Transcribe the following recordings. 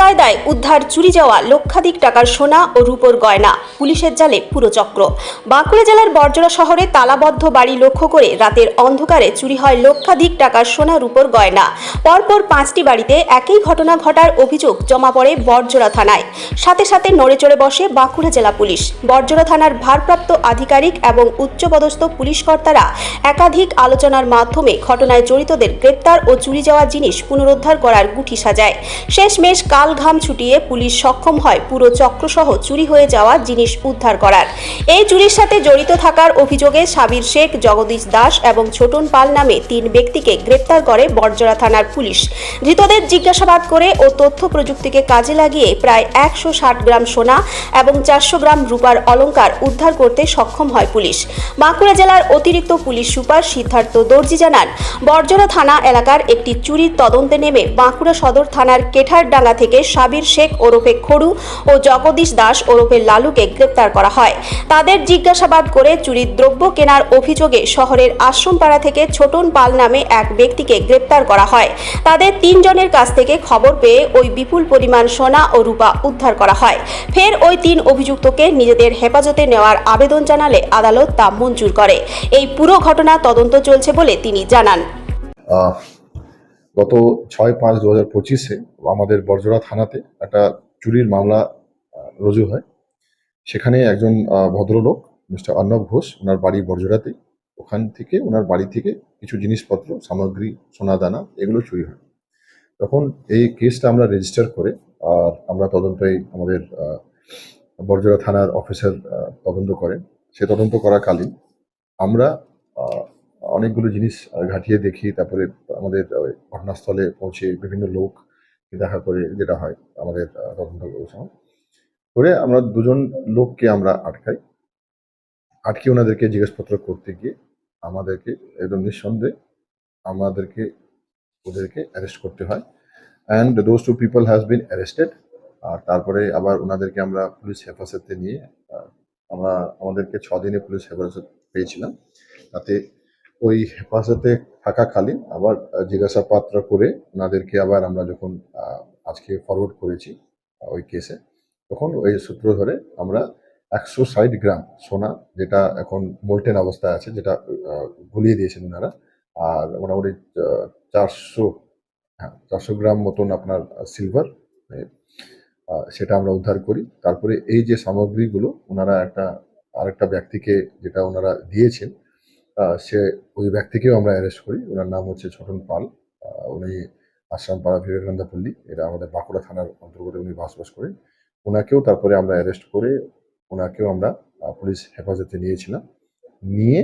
কায়দায় উদ্ধার চুরি যাওয়া লক্ষাধিক টাকার সোনা ও রূপোর গয়না। পুলিশের জালে পুরো চক্র। বাঁকুড়া জেলার বর্জরা শহরে তালাবদ্ধ বাড়ি লক্ষ্য করে রাতের অন্ধকারে চুরি হয় লক্ষাধিক টাকার সোনা, রূপোর গয়না। পরপর পাঁচটি বাড়িতে একই ঘটনা ঘটার অভিযোগ জমা পড়ে বর্জরা থানায়। সাথে সাথে নড়ে চড়ে বসে বাঁকুড়া জেলা পুলিশ। বর্জরা থানার ভারপ্রাপ্ত আধিকারিক এবং উচ্চপদস্থ পুলিশ কর্তারা একাধিক আলোচনার মাধ্যমে ঘটনায় জড়িতদের গ্রেপ্তার ও চুরি যাওয়া জিনিস পুনরুদ্ধার করার গুঠি সাজায়। শেষমেশ কাল ঘাম ছুটিয়ে পুলিশ সক্ষম হয়। পুরো চক্রসহ চুরি হয়ে যাওয়া জিনিস উদ্ধার করার। এই চুরির সাথে জড়িত থাকার অভিযোগে সাবির শেখ, জগদীশ দাস এবং ছোটন পাল নামে তিন ব্যক্তিকে গ্রেপ্তার করে বর্জরা থানার পুলিশ। ধৃতদের জিজ্ঞাসাবাদ করে ও তথ্য প্রযুক্তিকে কাজে লাগিয়ে প্রায় একশো ষাট গ্রাম সোনা এবং চারশো গ্রাম রূপার অলঙ্কার উদ্ধার করতে সক্ষম হয় পুলিশ। বাঁকুড়া জেলার অতিরিক্ত পুলিশ সুপার সিদ্ধার্থ দর্জি জানান বর্জরা থানা এলাকার একটি চুরির তদন্তে নেমে বাঁকুড়া সদর থানার কেঠারডাঙ্গা থেকে সাবির শেখ ওরফে খড়ু ও জগদীশ দাস ওরফে লালুকে গ্রেপ্তার করা হয়। তাদের জিজ্ঞাসাবাদ করে চুরির দ্রব্য কেনার অভিযোগে শহরের আশ্রমপাড়া থেকে ছোটন পাল নামে এক ব্যক্তিকে গ্রেপ্তার করা হয়। তাদের তিনজনের কাছ থেকে খবর পেয়ে ওই বিপুল পরিমাণ সোনা ও রূপা উদ্ধার করা হয়। ফের ওই তিন অভিযুক্তকে নিজেদের হেফাজতে নেওয়ার আবেদন জানালে আদালত তা মঞ্জুর করে। এই পুরো ঘটনা তদন্ত চলছে বলে তিনি জানান। গত ছয় পাঁচ দু হাজার পঁচিশে আমাদের বর্জরা থানাতে একটা চুরির মামলা রুজু হয়। সেখানে একজন ভদ্রলোক, মিস্টার অর্ণব ঘোষ, ওনার বাড়ি বর্জরাতে ওখান থেকে, ওনার বাড়ি থেকে কিছু জিনিসপত্র, সামগ্রী, সোনা দানা, এগুলো চুরি হয়। তখন এই কেসটা আমরা রেজিস্টার করে আর আমরা তদন্তে আমাদের বর্জরা থানার অফিসার তদন্ত করেন। সে তদন্ত করাকালীন আমরা অনেকগুলো জিনিস ঘাটিয়ে দেখি, তারপরে আমাদের ঘটনাস্থলে পৌঁছে বিভিন্ন লোক দেখা করে যেটা হয়, আমাদের তদন্ত সময় করে আমরা দুজন লোককে আমরা আটকাই। আটকে ওনাদেরকে জিজ্ঞাসাপত্র করতে গিয়ে আমাদেরকে একদম নিঃসন্দেহে আমাদেরকে, ওদেরকে অ্যারেস্ট করতে হয়। And those two people has been arrested আর তারপরে আবার ওনাদেরকে আমরা পুলিশ হেফাজতে নিয়ে আমরা, আমাদেরকে ছ দিনে পুলিশ হেফাজত পেয়েছিলাম। তাতে ওই হেফাজতে থাকাকালীন আবার জিজ্ঞাসাবাদ করে ওনাদেরকে আবার আমরা যখন আজকে ফরওয়ার্ড করেছি ওই কেসে তখন ওই সূত্র ধরে আমরা একশো ষাট গ্রাম সোনা যেটা এখন মোল্টেন অবস্থায় আছে, যেটা গুলিয়ে দিয়েছেন ওনারা। আর মোটামুটি চারশো হ্যাঁ চারশো গ্রাম মতন আপনার সিলভার সেটা আমরা উদ্ধার করি। তারপরে এই যে সামগ্রীগুলো ওনারা একটা, আরেকটা ব্যক্তিকে যেটা ওনারা দিয়েছেন সে ওই ব্যক্তিকেও আমরা অ্যারেস্ট করি। ওনার নাম হচ্ছে ছোটন পাল। উনি আশ্রামপাড়া বিবেকানন্দ পল্লী। এটা আমাদের বাঁকুড়া থানার অন্তর্গত উনি বাসবাস করেন। ওনাকেও তারপরে আমরা অ্যারেস্ট করে ওনাকেও আমরা পুলিশ হেফাজতে নিয়েছিলাম। নিয়ে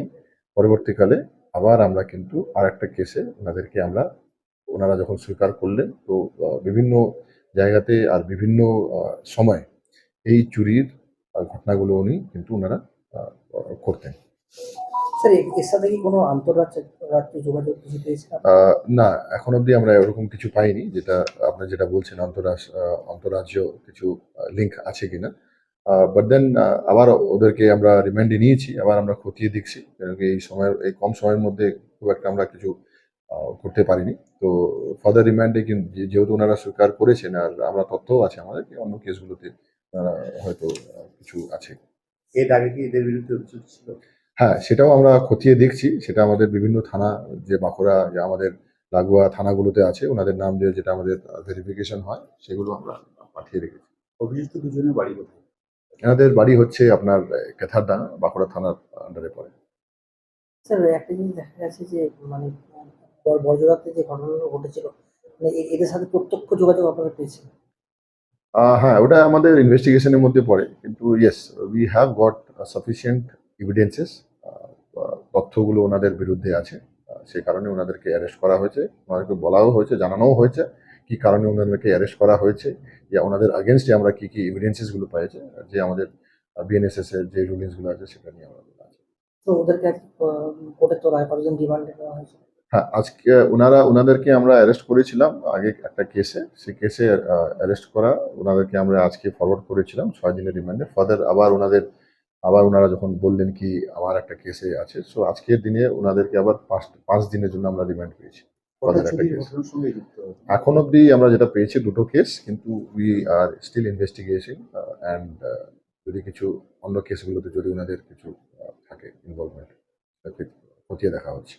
পরবর্তীকালে আবার আমরা কিন্তু আর একটা কেসে ওনাদেরকে আমরা, ওনারা যখন স্বীকার করলেন, তো বিভিন্ন জায়গাতে আর বিভিন্ন সময় এই চুরির ঘটনাগুলো উনি কিন্তু ওনারা করতেন। স্যার এর সাথে কি কোনো আন্তর্রাজ্য যোগাযোগ কিছু পেয়েছিলাম না এখন অবধি আমরা এরকম কিছু পাইনি যেটা আপনি যেটা বলছেন আন্তরাষ্ট্র আন্তরাজ্য কিছু লিঙ্ক আছে কিনা। বাট দেন আবার ওদেরকে আমরা রিমান্ডে নিয়েছি আবার আমরা খতিয়ে দেখছি কারণ কি এই সময়ের এই কম সময়ের মধ্যে খুব একটা আমরা কিছু করতে পারিনি। তো ফার্দার রিমান্ডে কিন্তু যেহেতু ওনারা স্বীকার করেছেন আর আমরা তথ্যও আছে আমাদের অন্য কেসগুলোতে হয়তো কিছু আছে। এর আগে কি এদের বিরুদ্ধে অভিযোগ ছিল? হ্যাঁ সেটাও আমরা খতিয়ে দেখছি। সেটা আমাদের বিভিন্ন থানা যে বাঁকুড়া যে আমাদের লাগোয়া থানাগুলোতে আছে ওনাদের নাম দিয়ে যেটা আমাদের ভেরিফিকেশন হয় সেগুলো আমরা পাঠিয়ে রেখেছি। অভিযুক্ত দুজনের বাড়ি কোথায়? এনাদের বাড়ি হচ্ছে আপনার কেথারডাঙ্গা বাঁকুড়া থানার আন্ডারে পড়ে। স্যার একটা জিনিস দেখা গেছে যে মানে যে ঘটনাগুলো ঘটেছিল মানে এ- এদের সাথে প্রত্যক্ষ যোগাযোগ আপনারা পেয়েছেন? হ্যাঁ ওটা আমাদের ইনভেস্টিগেশনের মধ্যে পড়ে। কিন্তু yes we have got sufficient evidences তথ্যগুলো ওনাদের বিরুদ্ধে আছে। সেই কারণে ওনাদেরকে অ্যারেস্ট করা হয়েছে। ওনাদেরকে বলাও হয়েছে জানানোও হয়েছে কি কারণে ওনাদেরকে অ্যারেস্ট করা হয়েছে যে ওনাদের আগেনস্টে আমরা কি কি এভিডেন্সেসগুলো পেয়েছে যে আমাদের বিএনএসএস এর যে রুলিংসগুলো আছে সেটা নিয়ে আমরা আছে। তো ওদেরকে কোর্টে তোলায় কতজন রিমান্ডে নেওয়া হয়েছে? হ্যাঁ আজকে ওনারা ওনাদেরকে আমরা অ্যারেস্ট করেছিলাম আগে একটা কেসে সেই কেসে অ্যারেস্ট করা ওনাদেরকে আমরা আজকে ফরওয়ার্ড করেছিলাম ছয় দিনের রিমান্ডে ফাদার আবার ওনাদের আবার ওনারা যখন বললেন কি আমার একটা কেসে আছে সো আজকের দিনে ওনাদেরকে আবার পাঁচ পাঁচ দিনের জন্য আমরা রিমান্ড পেয়েছি এখন অবধি আমরা যেটা পেয়েছি দুটো কেস কিন্তু we are still investigation and যদি কিছু অন্য কেসগুলোতে যদি ওনাদের কিছু থাকে ইনভলভমেন্ট খতিয়ে দেখা হচ্ছে.